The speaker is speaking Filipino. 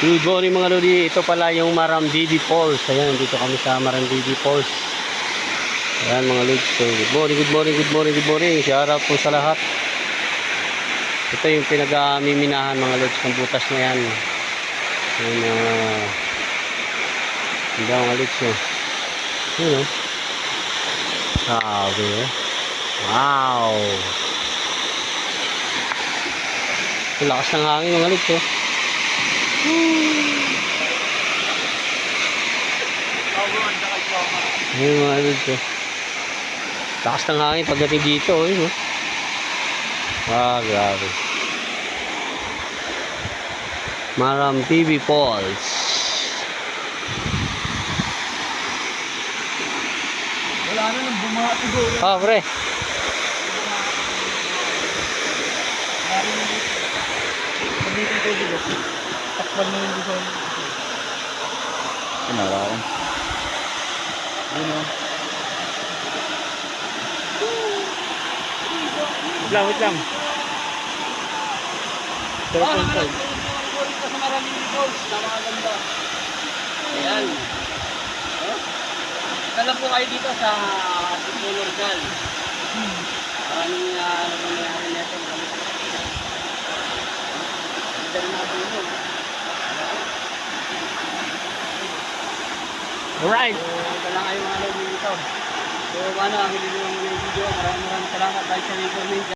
Good morning mga lodi. Ito pala yung Marambidi Falls. Ayan, dito kami sa Marambidi Falls. Ayan mga lodi. So, good morning, good morning, good morning, good morning. Shout out po sa lahat. Ito yung pinag-miminahan mga lods ng butas na yan. Yung uh, hindi mga lods oh. Yun oh. Sabi oh. Wow. Lakas ng hangin mga lods oh. Ayun mga lods oh. Lakas ng hangin pagdating dito oh. Yun oh. Ah, grabe. Maram PB Falls. Wala na nang bumaha siguro. Ah, pre. Pagdating ko dito. Takpan mo yung gusto. Kinaraw. Yun o. Wait lang, wait lang. Pero kung saan. sa maraming falls. Napakaganda. Ayan. Oh. Dala po kayo dito sa Sipunorgal. Maraming uh, ano ba nangyari nito. Dala natin yun. Alright. So, ito lang kayo mga lodi dito. So, ano, ang hindi muna yung video. Maraming maraming salamat dahil sa information.